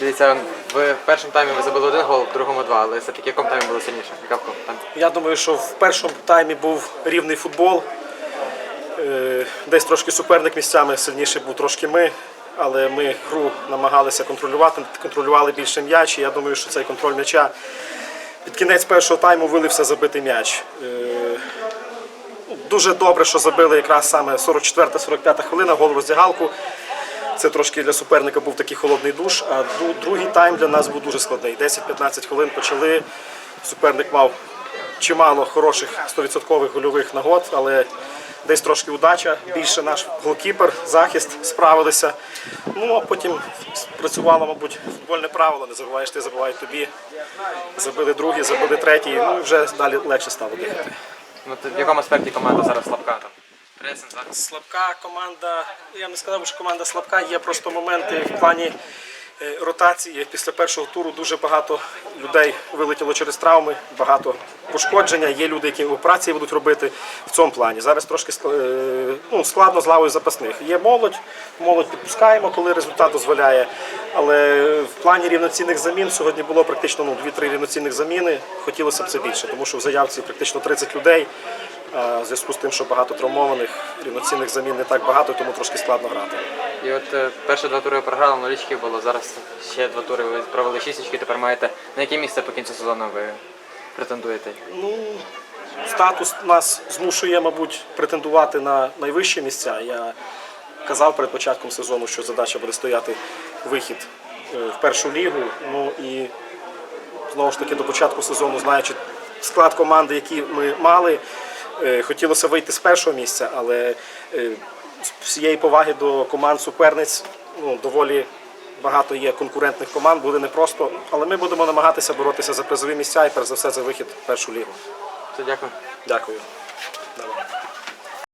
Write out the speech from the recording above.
Дивіться, в першому таймі ви забили один гол, в другому два, але все-таки в якому таймі було сильніше? Я думаю, що в першому таймі був рівний футбол. Е, Десь трошки суперник місцями сильніше був трошки ми, але ми гру намагалися контролювати, контролювали більше м'яч. І я думаю, що цей контроль м'яча під кінець першого тайму вилився забитий м'яч. Е, ну, Дуже добре, що забили якраз саме 44-45 хвилина, гол роздягалку. Це трошки для суперника був такий холодний душ. А другий тайм для нас був дуже складний. 10-15 хвилин почали. Суперник мав чимало хороших 100% гольових нагод, але десь трошки удача. Більше наш голкіпер, захист справилися. Ну а потім спрацювало, мабуть, футбольне правило. Не забуваєш ти, забувають тобі. Забили другий, забили третій. Ну і вже далі легше стало дихати. Ну, в якому аспекті команда зараз слабка там? Слабка команда. Я не сказав, що команда слабка. Є просто моменти в плані е, ротації. Після першого туру дуже багато людей вилетіло через травми, багато пошкодження. Є люди, які операції будуть робити в цьому плані. Зараз трошки е, ну, складно з лавою запасних. Є молодь, молодь підпускаємо, коли результат дозволяє. Але в плані рівноцінних замін сьогодні було практично ну, 2-3 рівноцінних заміни. Хотілося б це більше, тому що в заявці практично 30 людей. В зв'язку з тим, що багато травмованих, рівноцінних замін не так багато, тому трошки складно грати. І от е, перші два тури програли, нуль очків було. Зараз ще два тури ви провели очків, тепер маєте. На яке місце по кінцю сезону ви претендуєте? Ну, статус нас змушує, мабуть, претендувати на найвищі місця. Я казав перед початком сезону, що задача буде стояти вихід е, в першу лігу. Ну і знову ж таки до початку сезону, знаючи склад команди, який ми мали, е, хотілося вийти з першого місця, але е, з всієї поваги до команд суперниць ну, доволі багато є конкурентних команд, буде непросто. Але ми будемо намагатися боротися за призові місця і перш за все за вихід в першу лігу. Все, дякую. Дякую. Давай.